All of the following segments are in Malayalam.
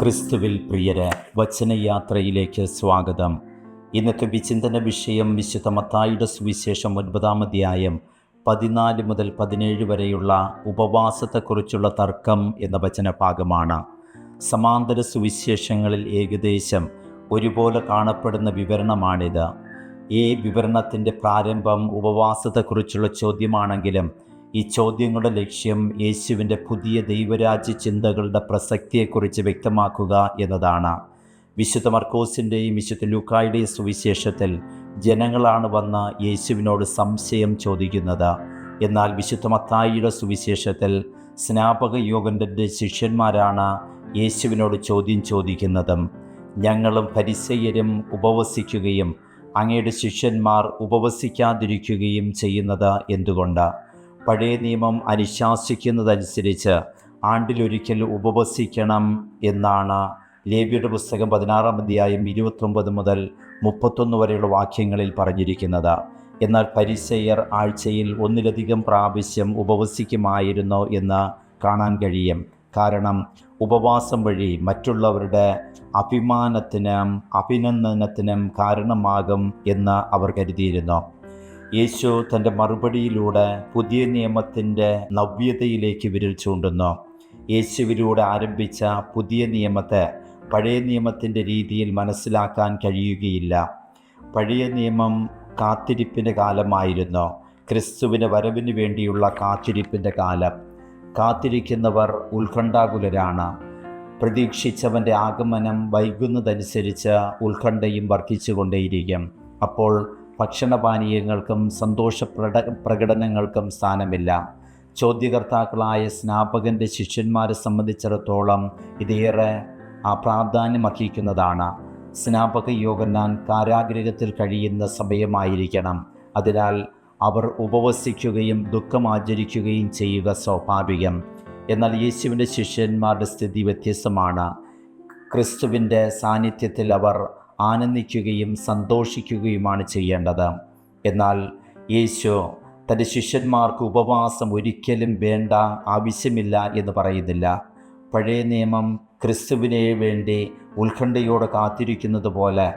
ക്രിസ്തുവിൽ പ്രിയര് വചനയാത്രയിലേക്ക് സ്വാഗതം. ഇന്നത്തെ വിചിന്തന വിഷയം വിശുദ്ധ മത്തായിയുടെ സുവിശേഷം ഒൻപതാം അധ്യായം പതിനാല് മുതൽ പതിനേഴ് വരെയുള്ള ഉപവാസത്തെക്കുറിച്ചുള്ള തർക്കം എന്ന വചനഭാഗമാണ് സമാന്തര സുവിശേഷങ്ങളിൽ ഏകദേശം ഒരുപോലെ കാണപ്പെടുന്ന വിവരണമാണിത്. ഈ വിവരണത്തിന്റെ പ്രാരംഭം ഉപവാസത്തെക്കുറിച്ചുള്ള ചോദ്യമാണെങ്കിലും ഈ ചോദ്യങ്ങളുടെ ലക്ഷ്യം യേശുവിന്റെ പുതിയ ദൈവരാജ്യ ചിന്തകളുടെ പ്രസക്തിയെക്കുറിച്ച് വ്യക്തമാക്കുക എന്നതാണ്. വിശുദ്ധ മർക്കോസിന്റെയും വിശുദ്ധ ലൂക്കായുടെയും സുവിശേഷത്തിൽ ജനങ്ങളാണ് വന്ന് യേശുവിനോട് സംശയം ചോദിക്കുന്നത്. എന്നാൽ വിശുദ്ധ മത്തായിയുടെ സുവിശേഷത്തിൽ സ്നാപക യോഗന്റെ ശിഷ്യന്മാരാണ് യേശുവിനോട് ചോദ്യം ചോദിക്കുന്നതും. ഞങ്ങളും പരിസയരും ഉപവസിക്കുകയും അങ്ങയുടെ ശിഷ്യന്മാർ ഉപവസിക്കാതിരിക്കുകയും ചെയ്യുന്നത് എന്തുകൊണ്ട്? പഴയ നിയമം അനുശാസിക്കുന്നതനുസരിച്ച് ആണ്ടിലൊരിക്കൽ ഉപവസിക്കണം എന്നാണ് ലേവിയുടെ പുസ്തകം പതിനാറാം അധ്യായം ഇരുപത്തൊമ്പത് മുതൽ മുപ്പത്തൊന്ന് വരെയുള്ള വാക്യങ്ങളിൽ പറഞ്ഞിരിക്കുന്നത്. എന്നാൽ പരിസയർ ആഴ്ചയിൽ ഒന്നിലധികം പ്രാവശ്യം ഉപവസിക്കുമായിരുന്നു എന്ന് കാണാൻ കഴിയും. കാരണം ഉപവാസം വഴി മറ്റുള്ളവരുടെ അഭിമാനത്തിനും അഭിനന്ദനത്തിനും കാരണമാകും എന്ന് അവർ കരുതിയിരുന്നു. യേശു തന്റെ മറുപടിയിലൂടെ പുതിയ നിയമത്തിന്റെ നവ്യതയിലേക്ക് വിരൽ ചൂണ്ടുന്നു. യേശുവിലൂടെ ആരംഭിച്ച പുതിയ നിയമത്തെ പഴയ നിയമത്തിന്റെ രീതിയിൽ മനസ്സിലാക്കാൻ കഴിയുകയില്ല. പഴയ നിയമം കാത്തിരിപ്പിന്റെ കാലമായിരുന്നു. ക്രിസ്തുവിന്റെ വരവിന് വേണ്ടിയുള്ള കാത്തിരിപ്പിന്റെ കാലം. കാത്തിരിക്കുന്നവർ ഉത്കണ്ഠാകുലരാണ്. പ്രതീക്ഷിച്ചവന്റെ ആഗമനം വൈകുന്നതനുസരിച്ച് ഉത്കണ്ഠയും വർദ്ധിച്ചുകൊണ്ടേയിരിക്കും. അപ്പോൾ ഭക്ഷണപാനീയങ്ങൾക്കും സന്തോഷ പ്രകടനങ്ങൾക്കും സ്ഥാനമില്ല. ചോദ്യകർത്താക്കളായ സ്നാപകന്റെ ശിഷ്യന്മാരെ സംബന്ധിച്ചിടത്തോളം ഇതേറെ ആ പ്രാധാന്യമർഹിക്കുന്നതാണ്. സ്നാപക യോഗന്നാൻ കാരാഗ്രഹത്തിൽ കഴിയുന്ന സമയമായിരിക്കണം. അതിനാൽ അവർ ഉപവസിക്കുകയും ദുഃഖം ആചരിക്കുകയും ചെയ്യുക സ്വാഭാവികം. എന്നാൽ യേശുവിന്റെ ശിഷ്യന്മാരുടെ സ്ഥിതി വ്യത്യസ്തമാണ്. ക്രിസ്തുവിന്റെ സാന്നിധ്യത്തിൽ അവർ ആനന്ദിക്കുകയും സന്തോഷിക്കുകയുമാണ് ചെയ്യേണ്ടത്. എന്നാൽ യേശു തന്റെ ശിഷ്യന്മാർക്ക് ഉപവാസം ഒരിക്കലും വേണ്ട ആവശ്യമില്ല എന്ന് പറയുന്നില്ല. പഴയ നിയമം ക്രിസ്തുവിനെ വേണ്ടി ഉത്കണ്ഠയോടെ കാത്തിരിക്കുന്നത് പോലെ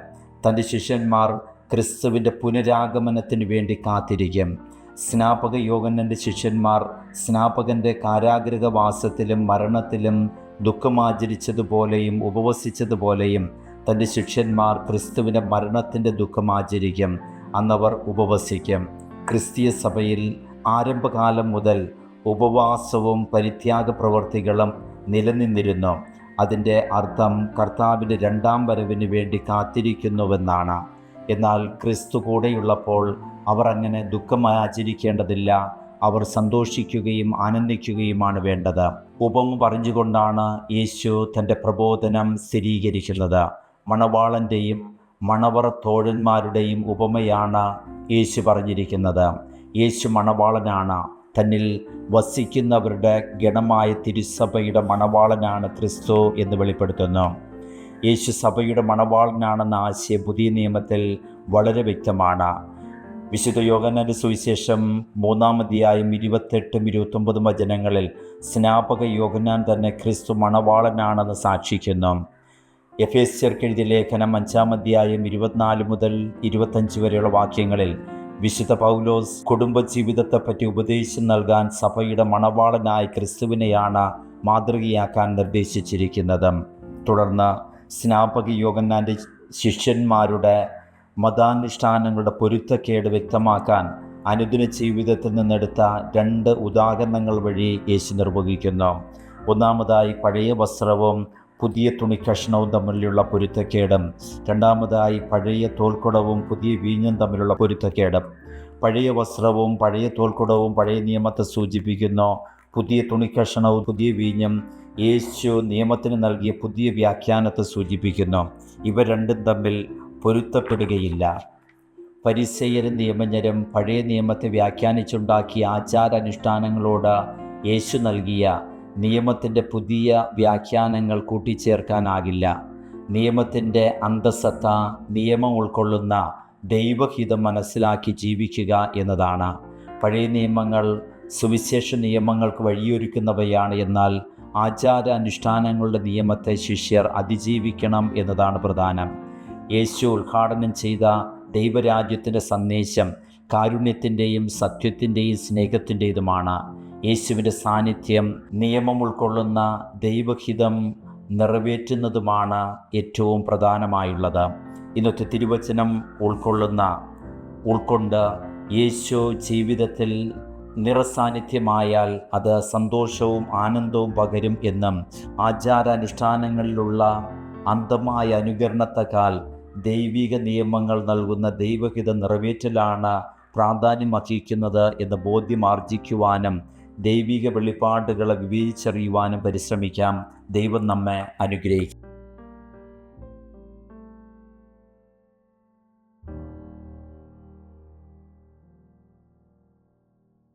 തന്റെ ശിഷ്യന്മാർ ക്രിസ്തുവിന്റെ പുനരാഗമനത്തിന് വേണ്ടി കാത്തിരിക്കും. സ്നാപക യോഗനന്റെ ശിഷ്യന്മാർ സ്നാപകന്റെ കാരാഗ്രഹവാസത്തിലും മരണത്തിലും ദുഃഖമാചരിച്ചതുപോലെയും ഉപവസിച്ചതുപോലെയും തന്റെ ശിഷ്യന്മാർ ക്രിസ്തുവിന്റെ മരണത്തിന്റെ ദുഃഖം ആചരിക്കും. അന്നവർ ഉപവസിക്കും. ക്രിസ്തീയ സഭയിൽ ആരംഭകാലം മുതൽ ഉപവാസവും പരിത്യാഗ പ്രവർത്തികളും നിലനിന്നിരുന്നു. അതിന്റെ അർത്ഥം കർത്താവിന്റെ രണ്ടാം വരവിന് വേണ്ടി കാത്തിരിക്കുന്നുവെന്നാണ്. എന്നാൽ ക്രിസ്തു കൂടെയുള്ളപ്പോൾ അവർ അങ്ങനെ ദുഃഖം ആചരിക്കേണ്ടതില്ല. അവർ സന്തോഷിക്കുകയും ആനന്ദിക്കുകയുമാണ് വേണ്ടത്. ഉപമ പറഞ്ഞുകൊണ്ടാണ് യേശു തന്റെ പ്രബോധനം സ്ഥിരീകരിക്കുന്നത്. മണവാളന്റെയും മണവറ തോഴന്മാരുടെയും ഉപമയാണ് യേശു പറഞ്ഞിരിക്കുന്നത്. യേശു മണവാളനാണ്. തന്നിൽ വസിക്കുന്നവരുടെ ഗണമായ തിരുസഭയുടെ മണവാളനാണ് ക്രിസ്തു എന്ന് വെളിപ്പെടുത്തുന്നു. യേശു സഭയുടെ മണവാളനാണെന്ന ആശയം പുതിയ നിയമത്തിൽ വളരെ വ്യക്തമാണ്. വിശുദ്ധ യോഗനന്റെ സുവിശേഷം മൂന്നാമതിയായും ഇരുപത്തെട്ടും ഇരുപത്തൊമ്പതും വചനങ്ങളിൽ സ്നാപക യോഗനാൻ തന്നെ ക്രിസ്തു മണവാളനാണെന്ന് സാക്ഷിക്കുന്നു. എഫ് എസ് ചെറുക്കെഴുതിയ ലേഖനം അഞ്ചാം അധ്യായം ഇരുപത്തിനാല് മുതൽ ഇരുപത്തഞ്ച് വരെയുള്ള വാക്യങ്ങളിൽ വിശുദ്ധ പൗലോസ് കുടുംബജീവിതത്തെപ്പറ്റി ഉപദേശം നൽകാൻ സഭയുടെ മണവാളനായ ക്രിസ്തുവിനെയാണ് മാതൃകയാക്കാൻ നിർദ്ദേശിച്ചിരിക്കുന്നത്. തുടർന്ന് സ്നാപക യോഗന്നാന്റെ ശിഷ്യന്മാരുടെ മതാനുഷ്ഠാനങ്ങളുടെ പൊരുത്തക്കേട് വ്യക്തമാക്കാൻ അനുദിന ജീവിതത്തിൽ നിന്നെടുത്ത രണ്ട് ഉദാഹരണങ്ങൾ വഴി യേശു നിർവഹിക്കുന്നു. ഒന്നാമതായി പഴയ വസ്ത്രവും പുതിയ തുണിക്കഷ്ണവും തമ്മിലുള്ള പൊരുത്തക്കേടും. രണ്ടാമതായി പഴയ തോൽക്കുടവും പുതിയ വീഞ്ഞും തമ്മിലുള്ള പൊരുത്തക്കേടും. പഴയ വസ്ത്രവും പഴയ തോൽക്കുടവും പഴയ നിയമത്തെ സൂചിപ്പിക്കുന്നു. പുതിയ തുണിക്കഷണവും പുതിയ വീഞ്ഞും യേശു നിയമത്തിന് നൽകിയ പുതിയ വ്യാഖ്യാനത്തെ സൂചിപ്പിക്കുന്നു. ഇവ രണ്ടും തമ്മിൽ പൊരുത്തപ്പെടുകയില്ല. പരിസയരും നിയമജ്ഞരും പഴയ നിയമത്തെ വ്യാഖ്യാനിച്ചുണ്ടാക്കിയ ആചാരാനുഷ്ഠാനങ്ങളോട് യേശു നൽകിയ നിയമത്തിന്റെ പുതിയ വ്യാഖ്യാനങ്ങൾ കൂട്ടിച്ചേർക്കാനാകില്ല. നിയമത്തിന്റെ അന്തസത്ത നിയമം ഉൾക്കൊള്ളുന്ന ദൈവഹിതം മനസ്സിലാക്കി ജീവിക്കുക എന്നതാണ്. പഴയ നിയമങ്ങൾ സുവിശേഷ നിയമങ്ങൾക്ക് വഴിയൊരുക്കുന്നവയാണ് എന്നാൽ ആചാര അനുഷ്ഠാനങ്ങളുടെ നിയമത്തെ ശിഷ്യർ അതിജീവിക്കണം എന്നതാണ് പ്രധാനം. യേശു ഉദ്ഘാടനം ചെയ്ത ദൈവരാജ്യത്തിന്റെ സന്ദേശം കാരുണ്യത്തിന്റെയും സത്യത്തിന്റെയും സ്നേഹത്തിന്റെതുമാണ് യേശുവിന്റെ സാന്നിധ്യം നിയമം ഉൾക്കൊള്ളുന്ന ദൈവഹിതം നിറവേറ്റുന്നതുമാണ് ഏറ്റവും പ്രധാനമായുള്ളത്. ഇന്നത്തെ തിരുവചനം ഉൾക്കൊള്ളുന്ന ഉൾക്കൊണ്ട് യേശു ജീവിതത്തിൽ നിറസാന്നിധ്യമായാൽ അത് സന്തോഷവും ആനന്ദവും പകരും എന്നും ആചാരാനുഷ്ഠാനങ്ങളിലുള്ള അന്ധമായ അനുകരണത്തെക്കാൾ ദൈവിക നിയമങ്ങൾ നൽകുന്ന ദൈവഹിത നിറവേറ്റലാണ് പ്രാധാന്യം അർഹിക്കുന്നത് എന്ന് ബോധ്യമാർജിക്കുവാനും ദൈവിക വെളിപ്പാടുകളെ വിവേചിച്ചറിയുവാനും പരിശ്രമിക്കാം. ദൈവം നമ്മെ അനുഗ്രഹിക്കും.